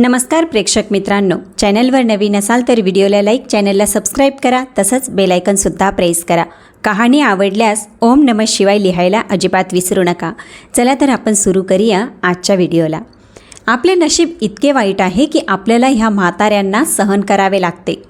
नमस्कार प्रेक्षक मित्रांनो. चॅनलवर नवीन असाल तर व्हिडिओला लाईक चॅनलला सबस्क्राईब करा तसंच बेलायकनसुद्धा प्रेस करा. कहाणी आवडल्यास ओम नम शिवाय लिहायला अजिबात विसरू नका. चला तर आपण सुरू करूया आजच्या व्हिडिओला. आपले नशीब इतके वाईट आहे की आपल्याला ह्या म्हाताऱ्यांना सहन करावे लागते.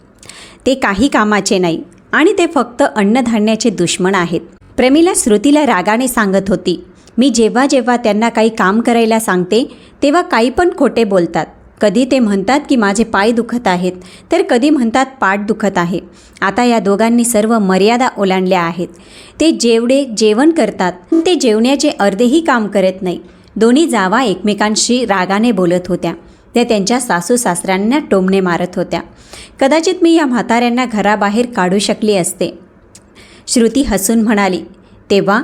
ते काही कामाचे नाही आणि ते फक्त अन्नधान्याचे दुश्मन आहेत. प्रमिला श्रुतीला रागाने सांगत होती मी जेव्हा जेव्हा त्यांना काही काम करायला सांगते तेव्हा काही पण खोटे बोलतात. कधी ते म्हणतात की माझे पाय दुखत आहेत तर कधी म्हणतात पाठ दुखत आहे. आता या दोघांनी सर्व मर्यादा ओलांडल्या आहेत. ते जेवढे जेवण करतात ते जेवण्याचे अर्धेही काम करत नाही. दोन्ही जावा एकमेकांशी रागाने बोलत होत्या. त्या त्यांच्या सासू सासऱ्यांना टोमणे मारत होत्या. कदाचित मी या म्हाताऱ्यांना घराबाहेर काढू शकली असते. श्रुती हसून म्हणाली तेव्हा?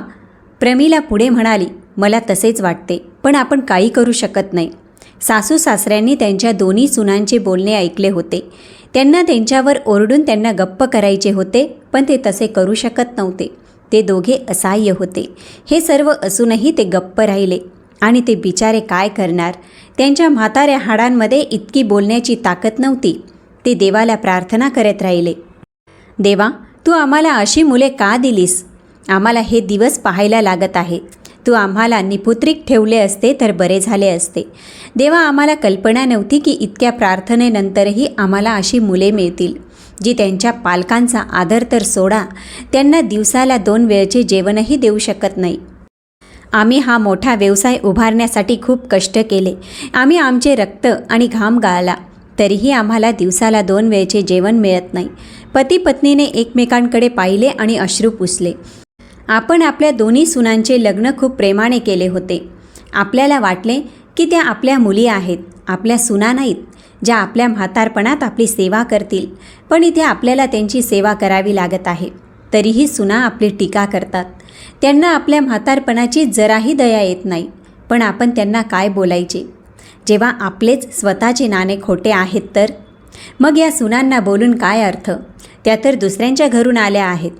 प्रमिला पुढे म्हणाली मला तसेच वाटते पण आपण काही करू शकत नाही. सासू सासऱ्यांनी त्यांच्या दोन्ही सुनांचे बोलणे ऐकले होते. त्यांना त्यांच्यावर ओरडून त्यांना गप्प करायचे होते पण ते तसे करू शकत नव्हते. ते दोघे असहाय्य होते. हे सर्व असूनही ते गप्प राहिले. आणि ते बिचारे काय करणार? त्यांच्या म्हाताऱ्या हाडांमध्ये इतकी बोलण्याची ताकद नव्हती. ते देवाला प्रार्थना करत राहिले. देवा तू आम्हाला अशी मुले का दिलीस? आम्हाला हे दिवस पाहायला लागत आहे. तू आम्हाला निपुत्रिक ठेवले असते तर बरे झाले असते. देवा आम्हाला कल्पना नव्हती की इतक्या प्रार्थनेनंतरही आम्हाला अशी मुले मिळतील जी त्यांच्या पालकांचा आदर तर सोडा त्यांना दिवसाला दोन वेळचे जेवणही देऊ शकत नाही. आम्ही हा मोठा व्यवसाय उभारण्यासाठी खूप कष्ट केले. आम्ही आमचे रक्त आणि घाम गाळला तरीही आम्हाला दिवसाला दोन वेळचे जेवण मिळत नाही. पती पत्नीने एकमेकांकडे पाहिले आणि अश्रू पुसले. आपण आपल्या दोन्ही सुनांचे लग्न खूप प्रेमाने केले होते. आपल्याला वाटले की त्या आपल्या मुली आहेत आपल्या सुना नाहीत ज्या आपल्या म्हातारपणात आपली सेवा करतील पण इथे आपल्याला त्यांची सेवा करावी लागत आहे. तरीही सुना आपली टीका करतात. त्यांना आपल्या म्हातारपणाची जराही दया येत नाही पण आपण त्यांना काय बोलायचे? जेव्हा आपलेच स्वतःचे नाणे खोटे आहेत तर? मग या सुनांना बोलून काय अर्थ? त्या तर दुसऱ्यांच्या घरून आल्या आहेत.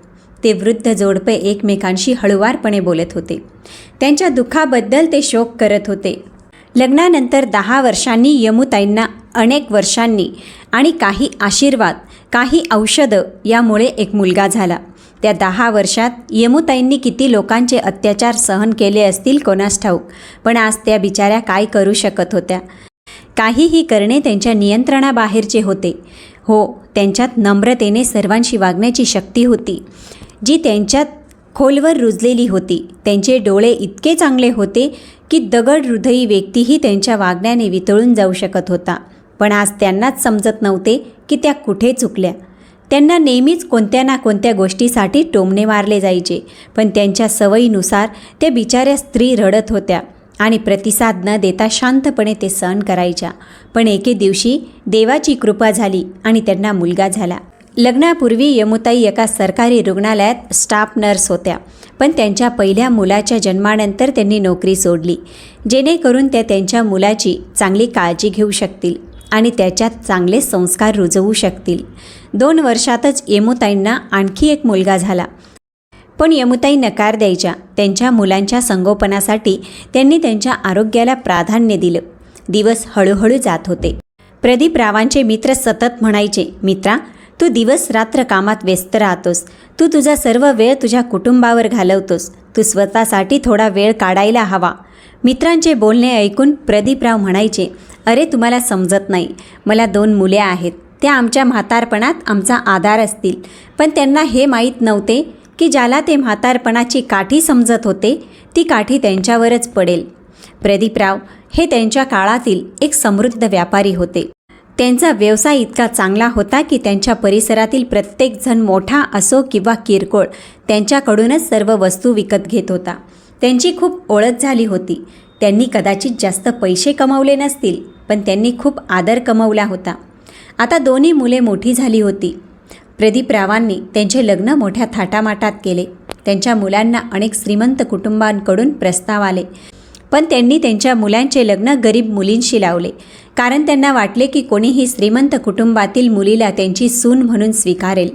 ते वृद्ध जोडपे एकमेकांशी हळुवारपणे बोलत होते. त्यांच्या दुःखाबद्दल ते शोक करत होते. लग्नानंतर दहा वर्षांनी यमुताईंना अनेक वर्षांनी आणि काही आशीर्वाद काही औषधं यामुळे एक मुलगा झाला. त्या दहा वर्षात यमुताईंनी किती लोकांचे अत्याचार सहन केले असतील कोणास ठाऊक पण आज त्या बिचाऱ्या काय करू शकत होत्या? काहीही करणे त्यांच्या नियंत्रणाबाहेरचे होते. हो त्यांच्यात नम्रतेने सर्वांशी वागण्याची शक्ती होती. जी त्यांच्यात खोलवर रुजलेली होती. त्यांचे डोळे इतके चांगले होते की दगड हृदयी व्यक्तीही त्यांच्या वागण्याने वितळून जाऊ शकत होता. पण आज त्यांनाच समजत नव्हते की त्या कुठे चुकल्या. त्यांना नेहमीच कोणत्या ना कोणत्या गोष्टीसाठी टोमणे मारले जायचे पण त्यांच्या सवयीनुसार त्या बिचाऱ्या स्त्री रडत होत्या आणि प्रतिसाद न देता शांतपणे ते सहन करायच्या. पण एके दिवशी देवाची कृपा झाली आणि त्यांना मुलगा झाला. लग्नापूर्वी यमुताई एका सरकारी रुग्णालयात स्टाफ नर्स होत्या. पण त्यांच्या पहिल्या मुलाच्या जन्मानंतर त्यांनी नोकरी सोडली. जेणेकरून त्या त्यांच्या मुलाची चांगली काळजी घेऊ शकतील आणि त्याच्यात चांगले संस्कार रुजवू शकतील. दोन वर्षातच यमुताईंना आणखी एक मुलगा झाला. पण यमुताई नकार द्यायच्या. त्यांच्या मुलांच्या संगोपनासाठी त्यांनी त्यांच्या आरोग्याला प्राधान्य दिलं. दिवस हळूहळू जात होते. प्रदीप रावांचे मित्र सतत म्हणायचे मित्रा तू दिवस रात्र कामात व्यस्त राहतोस. तू तुझा सर्व वेळ तुझ्या कुटुंबावर घालवतोस. तू स्वतःसाठी थोडा वेळ काढायला हवा. मित्रांचे बोलणे ऐकून प्रदीपराव म्हणायचे अरे तुम्हाला समजत नाही. मला दोन मुले आहेत. त्या आमच्या म्हातारपणात आमचा आधार असतील. पण त्यांना हे माहीत नव्हते की ज्याला ते म्हातारपणाची काठी समजत होते ती काठी त्यांच्यावरच पडेल. प्रदीपराव हे त्यांच्या काळातील एक समृद्ध व्यापारी होते. त्यांचा व्यवसाय इतका चांगला होता की त्यांच्या परिसरातील प्रत्येकजण मोठा असो किंवा किरकोळ त्यांच्याकडूनच सर्व वस्तू विकत घेत होता. त्यांची खूप ओळख झाली होती. त्यांनी कदाचित जास्त पैसे कमवले नसतील पण त्यांनी खूप आदर कमवला होता. आता दोन्ही मुले मोठी झाली होती. प्रदीप रावांनी त्यांचे लग्न मोठ्या थाटामाटात केले. त्यांच्या मुलांना अनेक श्रीमंत कुटुंबांकडून प्रस्ताव आले. पण त्यांनी त्यांच्या मुलांचे लग्न गरीब मुलींशी लावले. कारण त्यांना वाटले की कोणीही श्रीमंत कुटुंबातील मुलीला त्यांची सून म्हणून स्वीकारेल.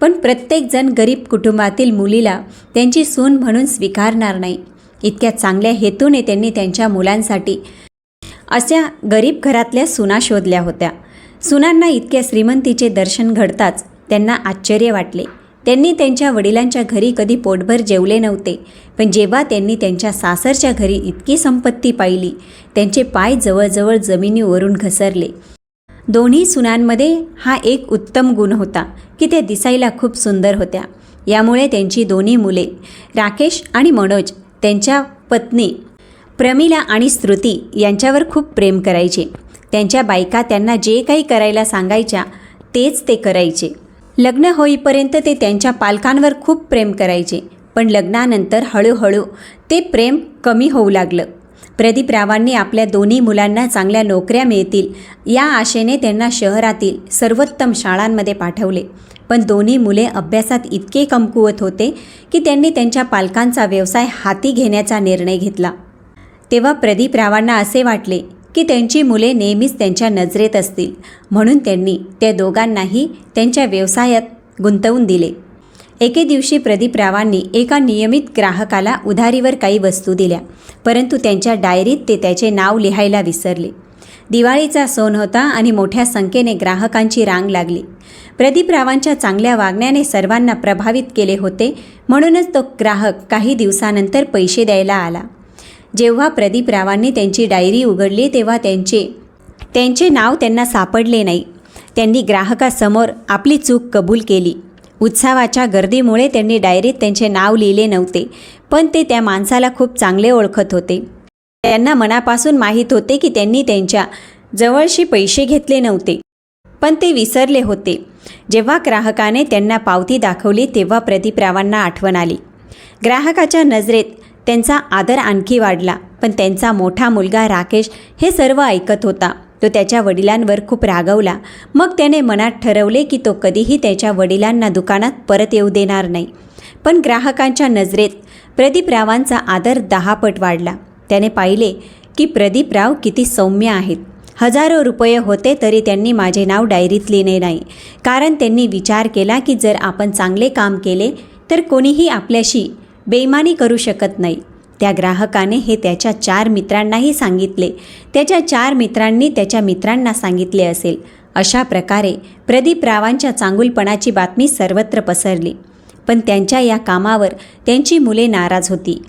पण प्रत्येकजण गरीब कुटुंबातील मुलीला त्यांची सून म्हणून स्वीकारणार नाही. इतक्या चांगल्या हेतूने त्यांनी त्यांच्या मुलांसाठी अशा गरीब घरातल्या सुना शोधल्या होत्या. सुनांना इतक्या श्रीमंतीचे दर्शन घडताच त्यांना आश्चर्य वाटले. त्यांनी त्यांच्या वडिलांच्या घरी कधी पोटभर जेवले नव्हते. पण जेव्हा त्यांनी त्यांच्या सासरच्या घरी इतकी संपत्ती पाहिली त्यांचे पाय जवळजवळ जमिनीवरून घसरले. दोन्ही सुनांमध्ये हा एक उत्तम गुण होता की त्या दिसायला खूप सुंदर होत्या. यामुळे त्यांची दोन्ही मुले राकेश आणि मनोज त्यांच्या पत्नी प्रमिला आणि श्रुती यांच्यावर खूप प्रेम करायचे. त्यांच्या बायका त्यांना जे काही करायला सांगायच्या तेच ते करायचे. लग्न होईपर्यंत ते त्यांच्या पालकांवर खूप प्रेम करायचे पण लग्नानंतर हळूहळू ते प्रेम कमी होऊ लागलं. प्रदीप रावांनी आपल्या दोन्ही मुलांना चांगल्या नोकऱ्या मिळतील या आशेने त्यांना शहरातील सर्वोत्तम शाळांमध्ये पाठवले. पण दोन्ही मुले अभ्यासात इतके कमकुवत होते की त्यांनी त्यांच्या पालकांचा व्यवसाय हाती घेण्याचा निर्णय घेतला. तेव्हा प्रदीप रावांना असे वाटले की त्यांची मुले नेहमीच त्यांच्या नजरेत असतील. म्हणून त्यांनी त्या दोघांनाही त्यांच्या व्यवसायात गुंतवून दिले. एके दिवशी प्रदीप रावांनी एका नियमित ग्राहकाला उधारीवर काही वस्तू दिल्या. परंतु त्यांच्या डायरीत ते त्याचे नाव लिहायला विसरले. दिवाळीचा सण होता आणि मोठ्या संख्येने ग्राहकांची रांग लागली. प्रदीप रावांच्या चांगल्या वागण्याने सर्वांना प्रभावित केले होते. म्हणूनच तो ग्राहक काही दिवसानंतर पैसे द्यायला आला. जेव्हा प्रदीप रावांनी त्यांची डायरी उघडली तेव्हा त्यांचे त्यांचे नाव त्यांना सापडले नाही. त्यांनी ग्राहकासमोर आपली चूक कबूल केली. उत्सवाच्या गर्दीमुळे त्यांनी डायरीत त्यांचे नाव लिहिले नव्हते पण ते त्या माणसाला खूप चांगले ओळखत होते. त्यांना मनापासून माहीत होते की त्यांनी त्यांच्या जवळशी पैसे घेतले नव्हते पण ते विसरले होते. जेव्हा ग्राहकाने त्यांना पावती दाखवली तेव्हा प्रदीप रावांना आठवण आली. ग्राहकाच्या नजरेत त्यांचा आदर आणखी वाढला. पण त्यांचा मोठा मुलगा राकेश हे सर्व ऐकत होता. तो त्याच्या वडिलांवर खूप रागवला. मग त्याने मनात ठरवले की तो कधीही त्याच्या वडिलांना दुकानात परत येऊ देणार नाही. पण ग्राहकांच्या नजरेत प्रदीप रावांचा आदर दहापट वाढला. त्याने पाहिले की प्रदीप राव किती सौम्य आहेत. हजारो रुपये होते तरी त्यांनी माझे नाव डायरीत लिहिले नाही. कारण त्यांनी विचार केला की जर आपण चांगले काम केले तर कोणीही आपल्याशी बेईमानी करू शकत नाही. त्या ग्राहकाने हे त्याच्या चार मित्रांनाही सांगितले. त्याच्या चार मित्रांनी त्याच्या मित्रांना सांगितले असेल. अशा प्रकारे प्रदीप रावांच्या चांगुलपणाची बातमी सर्वत्र पसरली. पण त्यांच्या या कामावर त्यांची मुले नाराज होती.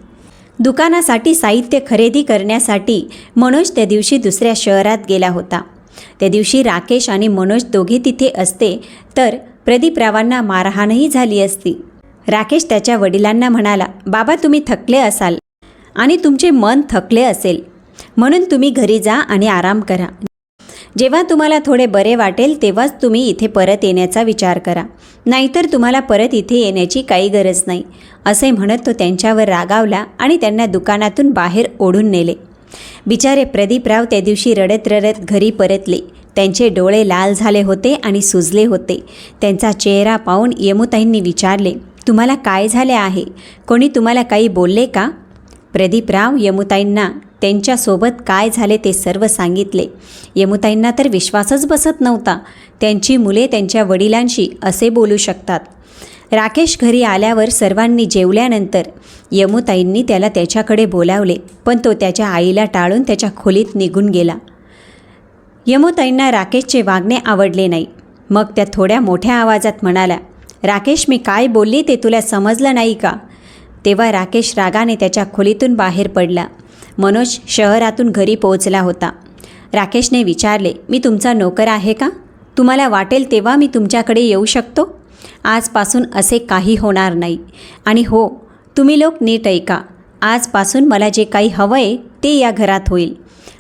दुकानासाठी साहित्य खरेदी करण्यासाठी मनोज त्या दिवशी दुसऱ्या शहरात गेला होता. त्या दिवशी राकेश आणि मनोज दोघे तिथे असते तर प्रदीप रावांना मारहाणही झाली असती. राकेश त्याच्या वडिलांना म्हणाला बाबा तुम्ही थकले असाल आणि तुमचे मन थकले असेल. म्हणून तुम्ही घरी जा आणि आराम करा. जेव्हा तुम्हाला थोडे बरे वाटेल तेव्हाच तुम्ही इथे परत येण्याचा विचार करा. नाहीतर तुम्हाला परत इथे येण्याची काही गरज नाही असे म्हणत तो त्यांच्यावर रागावला आणि त्यांना दुकानातून बाहेर ओढून नेले. बिचारे प्रदीपराव त्या दिवशी रडत रडत घरी परतले. त्यांचे डोळे लाल झाले होते आणि सुजले होते. त्यांचा चेहरा पाहून यमुताईंनी विचारले तुम्हाला काय झाले आहे? कोणी तुम्हाला काही बोलले का? प्रदीपराव यमुताईंना त्यांच्यासोबत काय झाले ते सर्व सांगितले. यमुताईंना तर विश्वासच बसत नव्हता. त्यांची मुले त्यांच्या वडिलांशी असे बोलू शकतात. राकेश घरी आल्यावर सर्वांनी जेवल्यानंतर यमुताईंनी त्याला त्याच्याकडे बोलावले पण तो त्याच्या आईला टाळून त्याच्या खोलीत निघून गेला. यमुताईंना राकेशचे वागणे आवडले नाही. मग त्या थोड्या मोठ्या आवाजात म्हणाल्या राकेश मी काय बोलली ते तुला समजलं नाही का? तेव्हा राकेश रागाने त्याच्या खोलीतून बाहेर पडला. मनोज शहरातून घरी पोहोचला होता. राकेशने विचारले मी तुमचा नोकर आहे का? तुम्हाला वाटेल तेव्हा मी तुमच्याकडे येऊ शकतो? आजपासून असे काही होणार नाही. आणि हो तुम्ही लोक नीट ऐका. आजपासून मला जे काही हवं आहे ते या घरात होईल.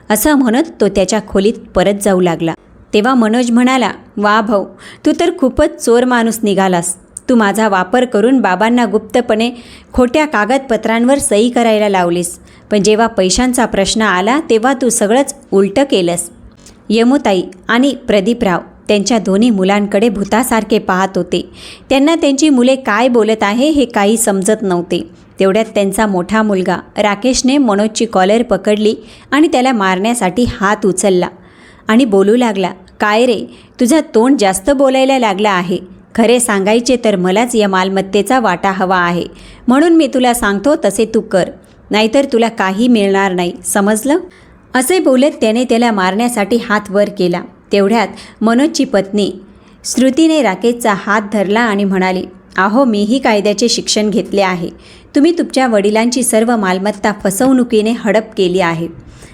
असं म्हणत तो त्याच्या खोलीत परत जाऊ लागला. तेव्हा मनोज म्हणाला वा भाऊ तू तर खूपच चोर माणूस निघालास. तू माझा वापर करून बाबांना गुप्तपणे खोट्या कागदपत्रांवर सही करायला लावलीस. पण जेव्हा पैशांचा प्रश्न आला तेव्हा तू सगळंच उलटं केलंस. यमुताई आणि प्रदीपराव त्यांच्या दोन्ही मुलांकडे भूतासारखे पाहत होते. त्यांना त्यांची मुले काय बोलत आहे हे काही समजत नव्हते. तेवढ्यात त्यांचा मोठा मुलगा राकेशने मनोजची कॉलर पकडली आणि त्याला मारण्यासाठी हात उचलला आणि बोलू लागला काय रे तुझा तोंड जास्त बोलायला लागला आहे. खरे सांगायचे तर मलाच या मालमत्तेचा वाटा हवा आहे. म्हणून मी तुला सांगतो तसे तू कर. नाहीतर तुला काही मिळणार नाही. समजलं? असे बोलत त्याने त्याला मारण्यासाठी हात वर केला. तेवढ्यात मनोजची पत्नी श्रुतीने राकेशचा हात धरला आणि म्हणाली अहो मीही कायद्याचे शिक्षण घेतले आहे. तुम्ही तुमच्या वडिलांची सर्व मालमत्ता फसवणुकीने हडप केली आहे.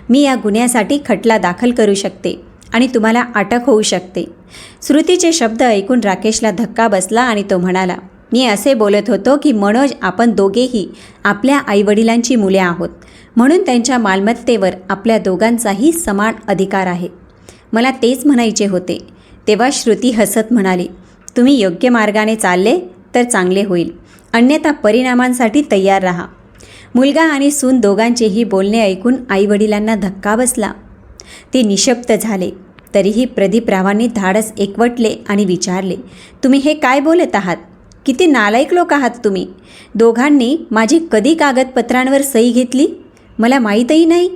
मी या गुन्ह्यासाठी खटला दाखल करू शकते. आणि तुम्हाला अटक होऊ शकते. श्रुतीचे शब्द ऐकून राकेशला धक्का बसला आणि तो म्हणाला मी असे बोलत होतो की मनोज आपण दोघेही आपल्या आईवडिलांची मुले आहोत. म्हणून त्यांच्या मालमत्तेवर आपल्या दोघांचाही समान अधिकार आहे. मला तेच म्हणायचे होते. तेव्हा श्रुती हसत म्हणाली तुम्ही योग्य मार्गाने चालले तर चांगले होईल. अन्यथा परिणामांसाठी तयार राहा. मुलगा आणि सून दोघांचेही बोलणे ऐकून आईवडिलांना धक्का बसला. ते निशब्द झाले. तरीही प्रदीपरावांनी धाडस एकवटले आणि विचारले तुम्ही हे काय बोलत आहात? किती नालायक लोक आहात तुम्ही? दोघांनी माझी कधी कागदपत्रांवर सही घेतली? मला माहीतही नाही.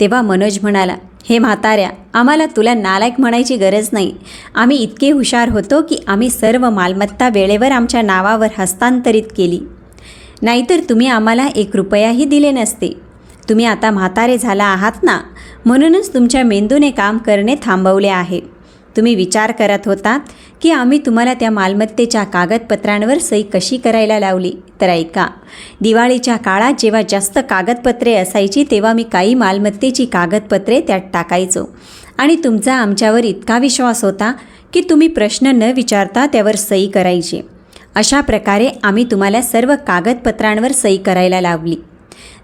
तेव्हा मनोज म्हणाला हे म्हाताऱ्या आम्हाला तुला नालायक म्हणायची गरज नाही. आम्ही इतके हुशार होतो की आम्ही सर्व मालमत्ता वेळेवर आमच्या नावावर हस्तांतरित केली. नाहीतर तुम्ही आम्हाला एक रुपयाही दिले नसते. तुम्ही आता म्हातारे झाला आहात ना? म्हणूनच तुमच्या मेंदूने काम करणे थांबवले आहे. तुम्ही विचार करत होतात की आम्ही तुम्हाला त्या मालमत्तेच्या कागदपत्रांवर सही कशी करायला लावली? तर ऐका दिवाळीच्या काळात जेव्हा जास्त कागदपत्रे असायची तेव्हा मी काही मालमत्तेची कागदपत्रे त्यात टाकायचो. आणि तुमचा आमच्यावर इतका विश्वास होता की तुम्ही प्रश्न न विचारता त्यावर सही करायची. अशा प्रकारे आम्ही तुम्हाला सर्व कागदपत्रांवर सही करायला लावली.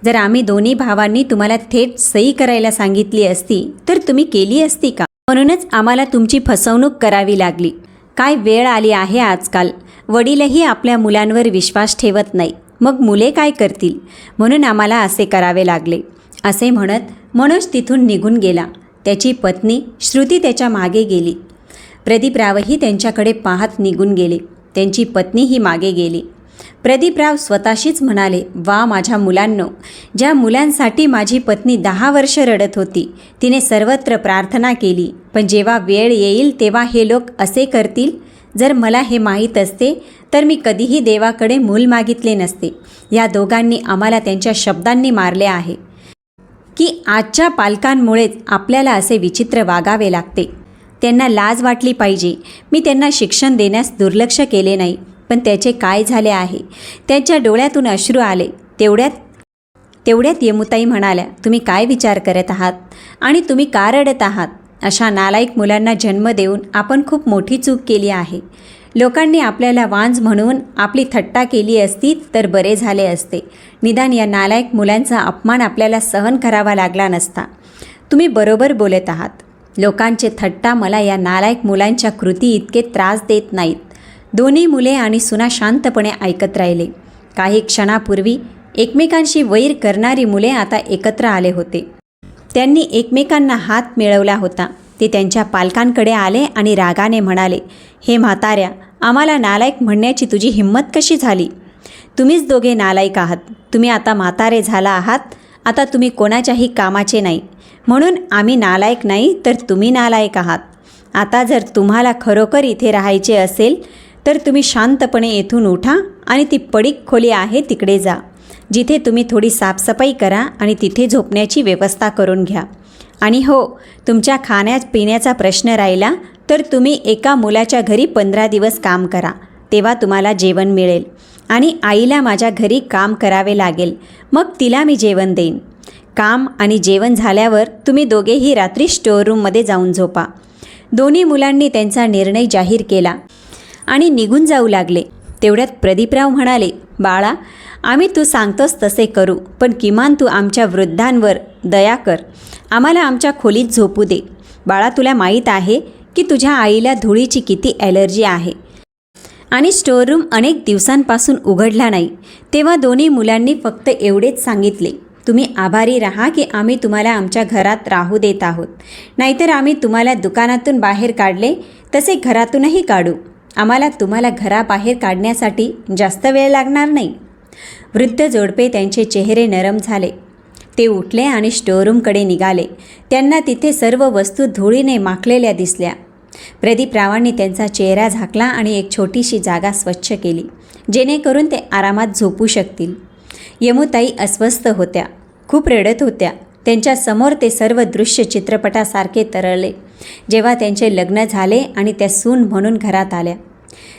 जर आम्ही दोन्ही भावांनी तुम्हाला थेट सही करायला सांगितली असती तर तुम्ही केली असती का? म्हणूनच आम्हाला तुमची फसवणूक करावी लागली. काय वेळ आली आहे आजकाल? वडीलही आपल्या मुलांवर विश्वास ठेवत नाही. मग मुले काय करतील? म्हणून आम्हाला असे करावे लागले. असे म्हणत मनोज तिथून निघून गेला. त्याची पत्नी श्रुती त्याच्यामागे गेली. प्रदीपरावही त्यांच्याकडे पाहत निघून गेले. त्यांची पत्नीही मागे गेली. प्रदीपराव स्वतःशीच म्हणाले वा माझ्या मुलांनो ज्या मुलांसाठी माझी पत्नी दहा वर्ष रडत होती तिने सर्वत्र प्रार्थना केली पण जेव्हा वेळ येईल तेव्हा हे लोक असे करतील? जर मला हे माहीत असते तर मी कधीही देवाकडे मूल मागितले नसते. या दोघांनी आम्हाला त्यांच्या शब्दांनी मारले आहे. की आजच्या पालकांमुळेच आपल्याला असे विचित्र वागावे लागते. त्यांना लाज वाटली पाहिजे. मी त्यांना शिक्षण देण्यास दुर्लक्ष केले नाही. पण त्याचे काय झाले आहे? त्याच्या डोळ्यातून अश्रू आले. तेवढ्यात तेवढ्यात यमुताई म्हणाल्या तुम्ही काय विचार करत आहात? आणि तुम्ही का रडत आहात? अशा नालायक मुलांना जन्म देऊन आपण खूप मोठी चूक केली आहे. लोकांनी आपल्याला वांज म्हणून आपली थट्टा केली असती तर बरे झाले असते. निदान या नालायक मुलांचा अपमान आपल्याला सहन करावा लागला नसता. तुम्ही बरोबर बोलत आहात. लोकांचे थट्टा मला या नालायक मुलांच्या कृती इतके त्रास देत नाहीत. दोन्ही मुले आणि सुना शांतपणे ऐकत राहिले. काही क्षणापूर्वी एकमेकांशी वैर करणारी मुले आता एकत्र आले होते. त्यांनी एकमेकांना हात मिळवला होता. ते त्यांच्या पालकांकडे आले आणि रागाने म्हणाले हे म्हाताऱ्या आम्हाला नालायक म्हणण्याची तुझी हिंमत कशी झाली? तुम्हीच दोघे नालायक आहात. तुम्ही आता म्हातारे झाला आहात. आता तुम्ही कोणाच्याही कामाचे नाही. म्हणून आम्ही नालायक नाही तर तुम्ही नालायक आहात. आता जर तुम्हाला खरोखर इथे राहायचे असेल तर तुम्ही शांतपणे येथून उठा आणि ती पडीक खोली आहे तिकडे जा. जिथे तुम्ही थोडी साफसफाई करा आणि तिथे झोपण्याची व्यवस्था करून घ्या. आणि हो तुमच्या खाण्या पिण्याचा प्रश्न राहिला तर तुम्ही एका मुलाच्या घरी पंधरा दिवस काम करा. तेव्हा तुम्हाला जेवण मिळेल. आणि आईला माझ्या घरी काम करावे लागेल. मग तिला मी जेवण देईन. काम आणि जेवण झाल्यावर तुम्ही दोघेही रात्री स्टोअररूममध्ये जाऊन झोपा. दोन्ही मुलांनी त्यांचा निर्णय जाहीर केला. आणि निघून जाऊ लागले. तेवढ्यात प्रदीपराव म्हणाले बाळा आम्ही तू सांगतोस तसे करू पण किमान तू आमच्या वृद्धांवर दया कर. आम्हाला आमच्या खोलीत झोपू दे. बाळा तुला माहीत आहे की तुझ्या आईला धुळीची किती ॲलर्जी आहे. आणि स्टोअररूम अनेक दिवसांपासून उघडला नाही. तेव्हा दोन्ही मुलांनी फक्त एवढेच सांगितले तुम्ही आभारी राहा की आम्ही तुम्हाला आमच्या घरात राहू देत आहोत. नाहीतर आम्ही तुम्हाला दुकानातून बाहेर काढले तसे घरातूनही काढू. आम्हाला तुम्हाला घराबाहेर काढण्यासाठी जास्त वेळ लागणार नाही. वृद्ध जोडपे त्यांचे चेहरे नरम झाले. ते उठले आणि स्टोअरूमकडे निघाले. त्यांना तिथे सर्व वस्तू धुळीने माखलेल्या दिसल्या. प्रदीपरावांनी त्यांचा चेहरा झाकला आणि एक छोटीशी जागा स्वच्छ केली जेणेकरून ते आरामात झोपू शकतील. यमुताई अस्वस्थ होत्या खूप रडत होत्या. त्यांच्यासमोर ते सर्व दृश्य चित्रपटासारखे तरळले. जेव्हा त्यांचे लग्न झाले आणि त्या सून म्हणून घरात आल्या.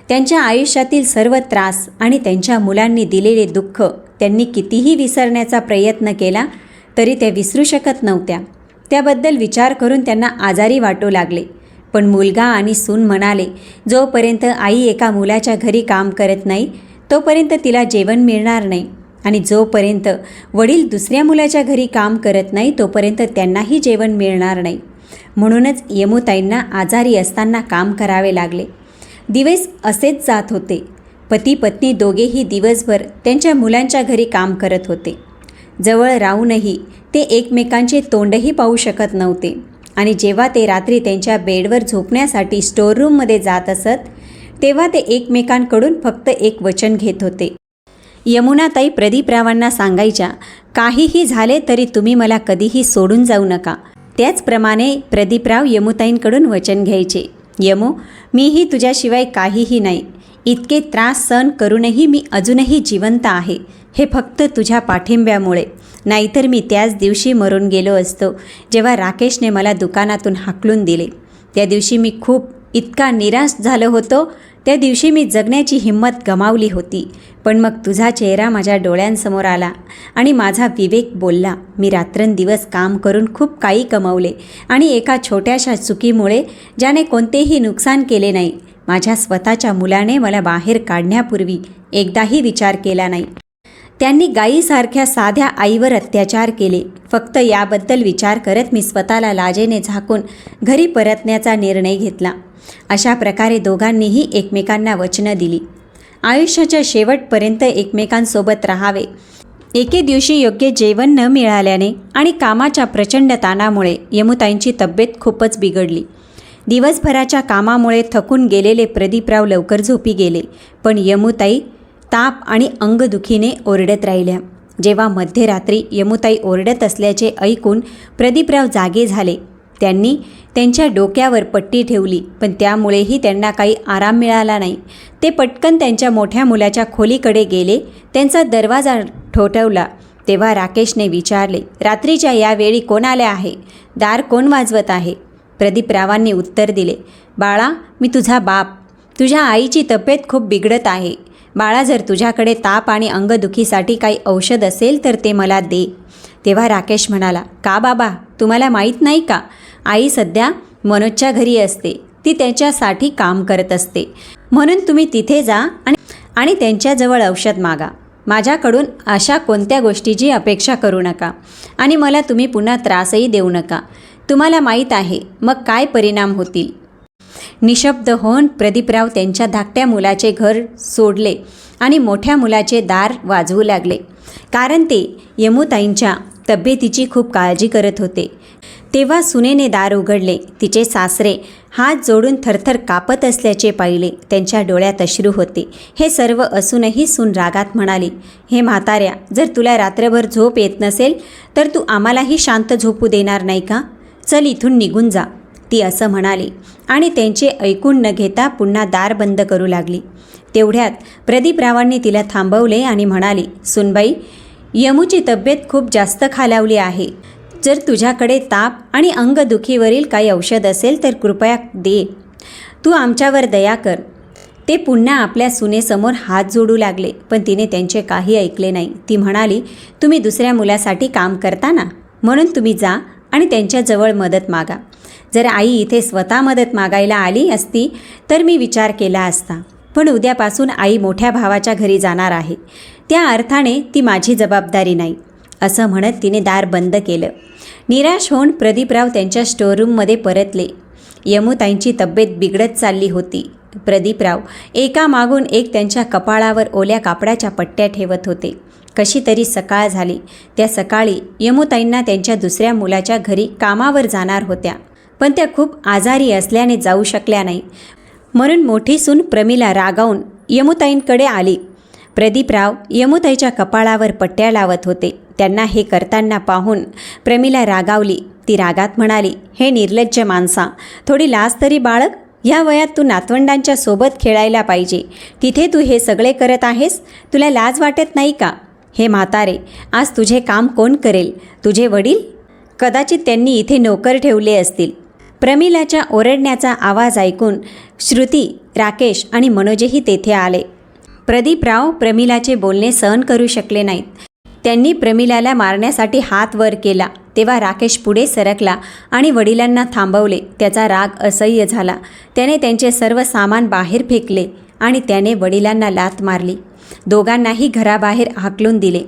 त्यांच्या आयुष्यातील सर्व त्रास आणि त्यांच्या मुलांनी दिलेले दुःख त्यांनी कितीही विसरण्याचा प्रयत्न केला तरी त्या विसरू शकत नव्हत्या. त्याबद्दल विचार करून त्यांना आजारी वाटू लागले. पण मुलगा आणि सून म्हणाले जोपर्यंत आई एका मुलाच्या घरी काम करत नाही तोपर्यंत तिला जेवण मिळणार नाही. आणि जोपर्यंत वडील दुसऱ्या मुलाच्या घरी काम करत नाही तोपर्यंत त्यांनाही जेवण मिळणार नाही. म्हणूनच यमुताईंना आजारी असताना काम करावे लागले. दिवस असेच जात होते. पती पत्नी दोघेही दिवसभर त्यांच्या मुलांच्या घरी काम करत होते. जवळ राहूनही ते एकमेकांचे तोंडही पाहू शकत नव्हते. आणि जेव्हा ते रात्री त्यांच्या बेडवर झोपण्यासाठी स्टोअररूममध्ये जात असत तेव्हा ते एकमेकांकडून फक्त एक वचन घेत होते. यमुनाताई प्रदीपरावांना सांगायच्या काहीही झाले तरी तुम्ही मला कधीही सोडून जाऊ नका. त्याचप्रमाणे प्रदीपराव यमुताईंकडून वचन घ्यायचे. यमू मीही तुझ्याशिवाय काहीही नाही. इतके त्रास सहन करूनही मी अजूनही जिवंत आहे. हे फक्त तुझ्या पाठिंब्यामुळे. नाहीतर मी त्याच दिवशी मरून गेलो असतो जेव्हा राकेशने मला दुकानातून हाकलून दिले. त्या दिवशी मी खूप इतका निराश झालो होतो त्या दिवशी मी जगण्याची हिंमत गमावली होती. पण मग तुझा चेहरा माझ्या डोळ्यांसमोर आला आणि माझा विवेक बोलला. मी रात्रंदिवस काम करून खूप काही कमवले आणि एका छोट्याशा चुकीमुळे ज्याने कोणतेही नुकसान केले नाही माझ्या स्वतःच्या मुलाने मला बाहेर काढण्यापूर्वी एकदाही विचार केला नाही. त्यांनी गायीसारख्या साध्या आईवर अत्याचार केले. फक्त याबद्दल विचार करत मी स्वतःला लाजेने झाकून घरी परतण्याचा निर्णय घेतला. अशा प्रकारे दोघांनीही एकमेकांना वचनं दिली. आयुष्याच्या शेवटपर्यंत एकमेकांसोबत राहावे. एके दिवशी योग्य जेवण न मिळाल्याने आणि कामाच्या प्रचंड ताणामुळे यमुताईंची तब्येत खूपच बिघडली. दिवसभराच्या कामामुळे थकून गेलेले प्रदीपराव लवकर झोपी गेले पण यमुताई ताप आणि अंगदुखीने ओरडत राहिल्या जेव्हा मध्यरात्री यमुताई ओरडत असल्याचे ऐकून प्रदीपराव जागे झाले. त्यांनी त्यांच्या डोक्यावर पट्टी ठेवली पण त्यामुळेही त्यांना काही आराम मिळाला नाही. ते पटकन त्यांच्या मोठ्या मुलाच्या खोलीकडे गेले. त्यांचा दरवाजा ठोठवला. तेव्हा राकेशने विचारले रात्रीच्या यावेळी कोण आले आहे? दार कोण वाजवत आहे? प्रदीपरावांनी उत्तर दिले बाळा मी तुझा बाप. तुझ्या आईची तब्येत खूप बिघडत आहे. बाळा जर तुझ्याकडे ताप आणि अंगदुखीसाठी काही औषध असेल तर ते मला दे. तेव्हा राकेश म्हणाला का बाबा? तुम्हाला माहीत नाही का? आई सध्या मनोजच्या घरी असते. ती त्याच्यासाठी काम करत असते. म्हणून तुम्ही तिथे जा आणि आणि त्यांच्याजवळ औषध मागा. माझ्याकडून अशा कोणत्या गोष्टीची अपेक्षा करू नका आणि मला तुम्ही पुन्हा त्रासही देऊ नका. तुम्हाला माहीत आहे मग काय परिणाम होतील? निशब्द होऊन प्रदीपराव त्यांच्या धाकट्या मुलाचे घर सोडले आणि मोठ्या मुलाचे दार वाजवू लागले. कारण ते यमुताईंच्या तब्येतीची खूप काळजी करत होते. तेव्हा सुनेने दार उघडले. तिचे सासरे हात जोडून थरथर कापत असल्याचे पाहिले. त्यांच्या डोळ्यात अश्रू होते. हे सर्व असूनही सून रागात म्हणाली हे म्हाताऱ्या जर तुला रात्रभर झोप येत नसेल तर तू आम्हालाही शांत झोपू देणार नाही का? चल इथून निघून जा. ती असं म्हणाली आणि त्यांचे ऐकून न घेता पुन्हा दार बंद करू लागली. तेवढ्यात प्रदीपरावांनी तिला थांबवले आणि म्हणाली सुनबाई यमूची तब्येत खूप जास्त खालावली आहे. जर तुझ्याकडे ताप आणि अंगदुखीवरील काही औषध असेल तर कृपया दे. तू आमच्यावर दया कर. ते पुन्हा आपल्या सुनेसमोर हात जोडू लागले पण तिने त्यांचे काही ऐकले नाही. ती म्हणाली तुम्ही दुसऱ्या मुलासाठी काम करता ना? म्हणून तुम्ही जा आणि त्यांच्याजवळ मदत मागा. जर आई इथे स्वतः मदत मागायला आली असती तर मी विचार केला असता. पण उद्यापासून आई मोठ्या भावाच्या घरी जाणार आहे. त्या अर्थाने ती माझी जबाबदारी नाही असं म्हणत तिने दार बंद केलं. निराश होऊन प्रदीपराव त्यांच्या स्टोअरूममध्ये परतले. यमुताईंची तब्येत बिघडत चालली होती. प्रदीपराव एका मागून एक त्यांच्या कपाळावर ओल्या कापडाच्या पट्ट्या ठेवत होते. कशी तरी सकाळ झाली. त्या सकाळी यमुताईंना त्यांच्या दुसऱ्या मुलाच्या घरी कामावर जाणार होत्या. पण त्या खूप आजारी असल्याने जाऊ शकल्या नाही. म्हणून मोठी सून प्रमिला रागावून यमुताईंकडे आली. प्रदीपराव यमुताईच्या कपाळावर पट्ट्या लावत होते. त्यांना हे करताना पाहून प्रमिला रागावली. ती रागात म्हणाली हे निर्लज्ज माणसा थोडी लाज तरी बाळग. ह्या वयात तू नातवंडांच्या सोबत खेळायला पाहिजे. तिथे तू हे सगळे करत आहेस? तुला लाज वाटत नाही का? हे म्हातारे आज तुझे काम कोण करेल? तुझे वडील? कदाचित त्यांनी इथे नोकर ठेवले असतील. प्रमिलाच्या ओरडण्याचा आवाज ऐकून श्रुती राकेश आणि मनोजही तेथे आले. प्रदीपराव प्रमिलाचे बोलणे सहन करू शकले नाहीत. त्यांनी प्रमिलाला मारण्यासाठी हात वर केला. तेव्हा राकेश पुढे सरकला आणि वडिलांना थांबवले. त्याचा राग असह्य झाला. त्याने त्यांचे सर्व सामान बाहेर फेकले आणि त्याने वडिलांना लात मारली. दोघांनाही घराबाहेर हाकलून दिले.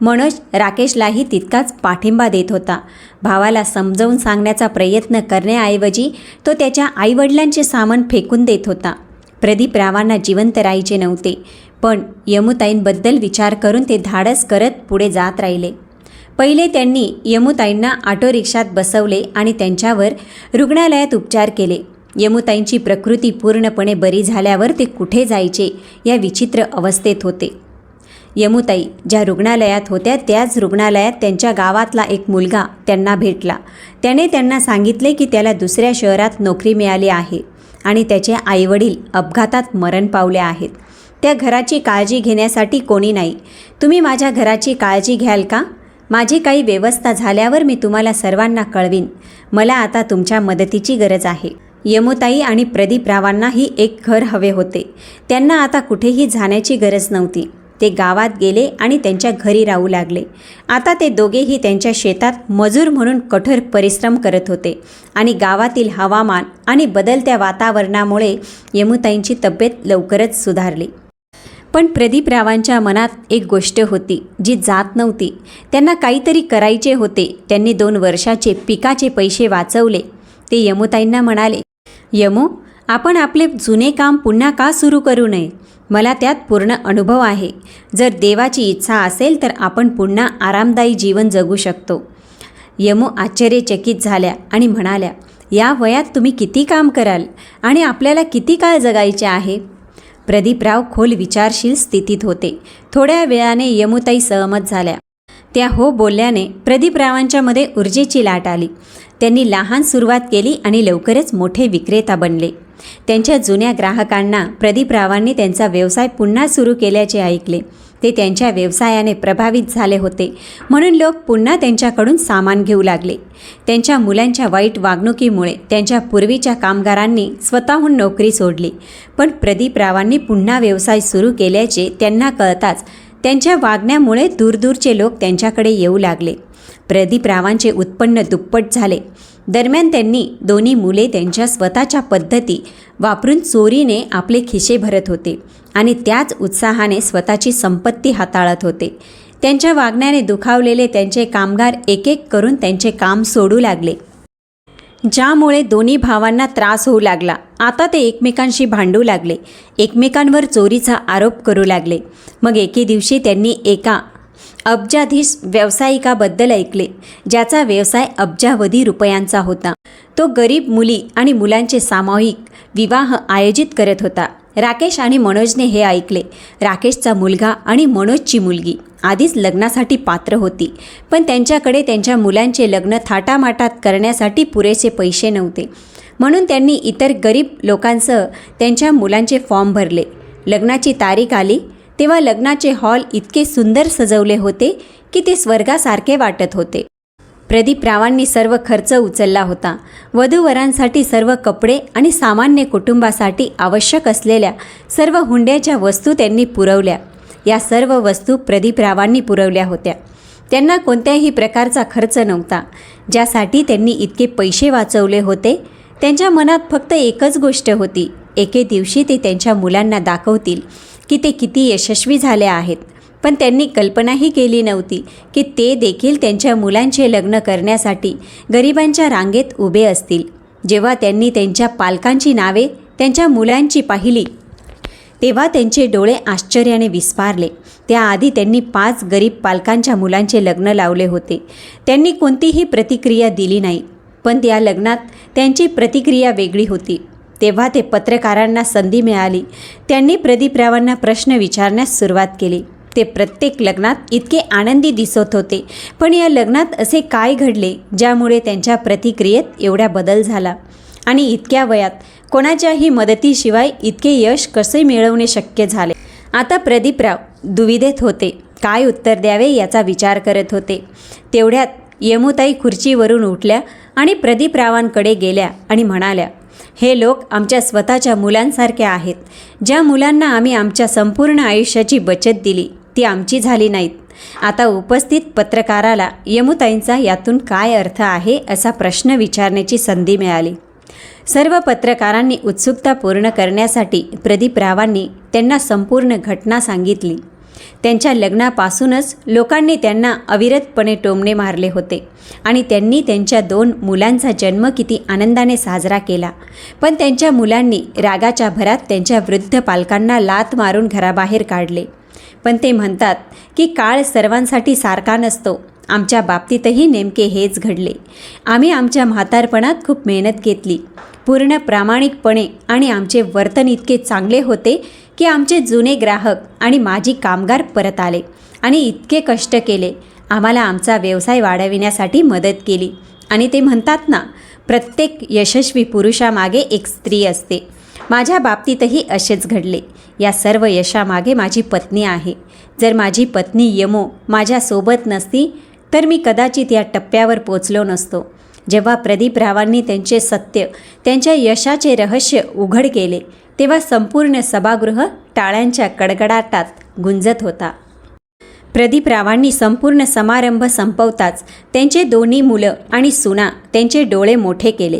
मनोज राकेशलाही तितकाच पाठिंबा देत होता. भावाला समजावून सांगण्याचा प्रयत्न करण्याऐवजी तो त्याच्या आईवडिलांचे सामान फेकून देत होता. प्रदीपरावांना जिवंत राहायचे नव्हते पण यमुताईंबद्दल विचार करून ते धाडस करत पुढे जात राहिले. पहिले त्यांनी यमुताईंना ऑटो रिक्षात बसवले आणि त्यांच्यावर रुग्णालयात उपचार केले. यमुताईंची प्रकृती पूर्णपणे बरी झाल्यावर ते कुठे जायचे या विचित्र अवस्थेत होते. यमुताई ज्या रुग्णालयात होत्या त्याच रुग्णालयात त्यांच्या गावातला एक मुलगा त्यांना भेटला. त्याने त्यांना सांगितले की त्याला दुसऱ्या शहरात नोकरी मिळाली आहे आणि त्याचे आईवडील अपघातात मरण पावले आहेत. त्या घराची काळजी घेण्यासाठी कोणी नाही. तुम्ही माझ्या घराची काळजी घ्याल का? माझी काही व्यवस्था झाल्यावर मी तुम्हाला सर्वांना कळवीन. मला आता तुमच्या मदतीची गरज आहे. यमुताई आणि प्रदीपरावांनाही एक घर हवे होते. त्यांना आता कुठेही जाण्याची गरज नव्हती. ते गावात गेले आणि त्यांच्या घरी राहू लागले. आता ते दोघेही त्यांच्या शेतात मजूर म्हणून कठोर परिश्रम करत होते आणि गावातील हवामान आणि बदलत्या वातावरणामुळे यमुताईंची तब्येत लवकरच सुधारली. पण प्रदीपरावांच्या मनात एक गोष्ट होती जी जात नव्हती. त्यांना काहीतरी करायचे होते. त्यांनी दोन वर्षाचे पिकाचे पैसे वाचवले. ते यमुताईंना म्हणाले यमू आपण आपले जुने काम पुन्हा का सुरू करू नये? मला त्यात पूर्ण अनुभव आहे. जर देवाची इच्छा असेल तर आपण पुन्हा आरामदायी जीवन जगू शकतो. यमो आश्चर्यचकित झाल्या आणि म्हणाल्या या वयात तुम्ही किती काम कराल आणि आपल्याला किती काळ जगायचे आहे? प्रदीपराव खोल विचारशील स्थितीत होते. थोड्या वेळाने यमुताई सहमत झाल्या. त्या हो बोलल्याने प्रदीपरावांच्यामध्ये ऊर्जेची लाट आली. त्यांनी लहान सुरुवात केली आणि लवकरच मोठे विक्रेता बनले. त्यांच्या जुन्या ग्राहकांना प्रदीपरावांनी त्यांचा व्यवसाय पुन्हा सुरू केल्याचे ऐकले. ते त्यांच्या व्यवसायाने प्रभावित झाले होते. म्हणून लोक पुन्हा त्यांच्याकडून सामान घेऊ लागले. त्यांच्या मुलांच्या वाईट वागणुकीमुळे त्यांच्या पूर्वीच्या कामगारांनी स्वतःहून नोकरी सोडली. पण प्रदीपरावांनी पुन्हा व्यवसाय सुरू केल्याचे त्यांना कळताच त्यांच्या वागण्यामुळे दूरदूरचे लोक त्यांच्याकडे येऊ लागले. प्रदीपरावांचे उत्पन्न दुप्पट झाले. दरम्यान त्यांनी दोन्ही मुले त्यांच्या स्वतःच्या पद्धती वापरून चोरीने आपले खिसे भरत होते आणि त्याच उत्साहाने स्वतःची संपत्ती हाताळत होते. त्यांच्या वागण्याने दुखावलेले त्यांचे कामगार एक एक करून त्यांचे काम सोडू लागले. ज्यामुळे दोन्ही भावांना त्रास होऊ लागला. आता ते एकमेकांशी भांडू लागले. एकमेकांवर चोरीचा आरोप करू लागले. मग एके दिवशी त्यांनी एका अब्जाधीश व्यावसायिकाबद्दल ऐकले ज्याचा व्यवसाय अब्जावधी रुपयांचा होता. तो गरीब मुली आणि मुलांचे सामूहिक विवाह आयोजित करत होता. राकेश आणि मनोजने हे ऐकले. राकेशचा मुलगा आणि मनोजची मुलगी आधीच लग्नासाठी पात्र होती पण त्यांच्याकडे त्यांच्या मुलांचे लग्न थाटामाटात करण्यासाठी पुरेसे पैसे नव्हते. म्हणून त्यांनी इतर गरीब लोकांसह त्यांच्या मुलांचे फॉर्म भरले. लग्नाची तारीख आली तेव्हा लग्नाचे हॉल इतके सुंदर सजवले होते की ते स्वर्गासारखे वाटत होते. प्रदीपरावांनी सर्व खर्च उचलला होता. वधूवरांसाठी सर्व कपडे आणि सामान्य कुटुंबासाठी आवश्यक असलेल्या सर्व हुंड्याच्या वस्तू त्यांनी पुरवल्या. या सर्व वस्तू प्रदीपरावांनी पुरवल्या होत्या. त्यांना कोणत्याही प्रकारचा खर्च नव्हता. ज्यासाठी त्यांनी इतके पैसे वाचवले होते त्यांच्या मनात फक्त एकच गोष्ट होती. एके दिवशी ते त्यांच्या मुलांना दाखवतील. की ते किती यशस्वी झाले आहेत. पण त्यांनी कल्पनाही केली नव्हती की ते देखील त्यांच्या मुलांचे लग्न करण्यासाठी गरिबांच्या रांगेत उभे असतील. जेव्हा त्यांनी त्यांच्या पालकांची नावे त्यांच्या मुलांची पाहिली तेव्हा त्यांचे डोळे आश्चर्याने विस्फारले त्याआधी त्यांनी पाच गरीब पालकांच्या मुलांचे लग्न लावले होते. त्यांनी कोणतीही प्रतिक्रिया दिली नाही. पण त्या लग्नात त्यांची प्रतिक्रिया वेगळी होती. तेव्हा ते पत्रकारांना संधी मिळाली. त्यांनी प्रदीपरावांना प्रश्न विचारण्यास सुरुवात केली. ते प्रत्येक लग्नात इतके आनंदी दिसत होते. पण या लग्नात असे काय घडले ज्यामुळे त्यांच्या प्रतिक्रियेत एवढा बदल झाला? आणि इतक्या वयात कोणाच्याही मदतीशिवाय इतके यश कसे मिळवणे शक्य झाले? आता प्रदीपराव दुविधेत होते. काय उत्तर द्यावे याचा विचार करत होते. तेवढ्यात यमुताई खुर्चीवरून उठल्या आणि प्रदीपरावांकडे गेल्या आणि म्हणाल्या हे लोक आमच्या स्वतःच्या मुलांसारखे आहेत. ज्या मुलांना आम्ही आमच्या संपूर्ण आयुष्याची बचत दिली ती आमची झाली नाहीत. आता उपस्थित पत्रकाराला यमुताईंचा यातून काय अर्थ आहे असा प्रश्न विचारण्याची संधी मिळाली. सर्व पत्रकारांनी उत्सुकता पूर्ण करण्यासाठी प्रदीपरावांनी त्यांना संपूर्ण घटना सांगितली. त्यांच्या लग्नापासूनच लोकांनी त्यांना अविरतपणे टोमणे मारले होते. आणि त्यांनी त्यांच्या दोन मुलांचा जन्म किती आनंदाने साजरा केला. पण त्यांच्या मुलांनी रागाच्या भरात त्यांच्या वृद्ध पालकांना लात मारून घराबाहेर काढले. पण ते म्हणतात की काळ सर्वांसाठी सारखा नसतो. आमच्या बाबतीतही नेमके हेच घडले. आम्ही आमच्या म्हातारपणात खूप मेहनत घेतली. पूर्ण प्रामाणिकपणे आणि आमचे वर्तन इतके चांगले होते की आमचे जुने ग्राहक आणि माजी कामगार परत आले आणि इतके कष्ट केले. आम्हाला आमचा व्यवसाय वाढविण्यासाठी मदत केली. आणि ते म्हणतात ना प्रत्येक यशस्वी पुरुषामागे एक स्त्री असते. माझ्या बाबतीतही असेच घडले. या सर्व यशामागे माझी पत्नी आहे. जर माझी पत्नी यमो माझ्यासोबत नसती तर मी कदाचित या टप्प्यावर पोचलो नसतो. जेव्हा प्रदीप रावांनी त्यांचे सत्य त्यांच्या यशाचे रहस्य उघड केले तेव्हा संपूर्ण सभागृह टाळ्यांच्या कडकडाटात गुंजत होता. प्रदीप रावांनी संपूर्ण समारंभ संपवताच त्यांचे दोन्ही मुलं आणि सुना त्यांचे डोळे मोठे केले.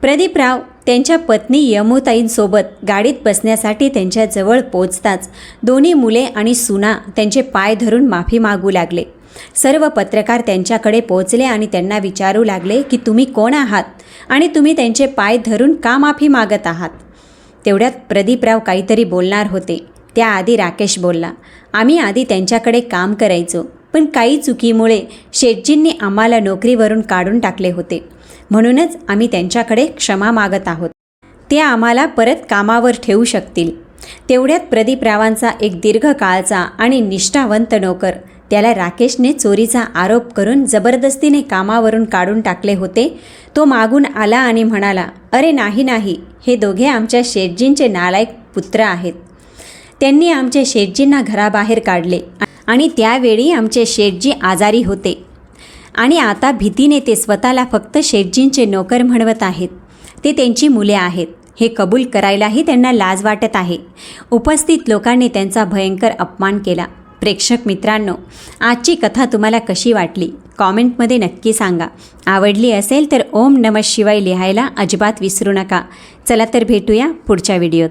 प्रदीपराव त्यांच्या पत्नी यमुताईंसोबत गाडीत बसण्यासाठी त्यांच्याजवळ पोचताच दोन्ही मुले आणि सुना त्यांचे पाय धरून माफी मागू लागले. सर्व पत्रकार त्यांच्याकडे पोचले आणि त्यांना विचारू लागले की तुम्ही कोण आहात आणि तुम्ही त्यांचे पाय धरून का माफी मागत आहात? तेवढ्यात प्रदीपराव काहीतरी बोलणार होते. त्याआधी राकेश बोलला आम्ही आधी त्यांच्याकडे काम करायचो पण काही चुकीमुळे शेटजींनी आम्हाला नोकरीवरून काढून टाकले होते. म्हणूनच आम्ही त्यांच्याकडे क्षमा मागत आहोत. ते आम्हाला परत कामावर ठेवू शकतील. तेवढ्यात प्रदीपरावांचा एक दीर्घकाळचा आणि निष्ठावंत नोकर त्याला राकेशने चोरीचा आरोप करून जबरदस्तीने कामावरून काढून टाकले होते. तो मागून आला आणि म्हणाला अरे नाही नाही हे दोघे आमच्या शेटजींचे नालायक पुत्र आहेत. त्यांनी आमचे शेटजींना घराबाहेर काढले आणि त्यावेळी आमचे शेटजी आजारी होते. आणि आता भीतीने ते स्वतःला फक्त शेटजींचे नोकर म्हणवत आहेत. ते त्यांची मुले आहेत. हे कबूल करायलाही त्यांना लाज वाटत आहे. उपस्थित लोकांनी त्यांचा भयंकर अपमान केला. प्रेक्षक मित्रांनो आजची कथा तुम्हाला कशी वाटली? कॉमेंटमध्ये नक्की सांगा. आवडली असेल तर ओम नमः शिवाय लिहायला अजिबात विसरू नका. चला तर भेटूया पुढच्या व्हिडिओत.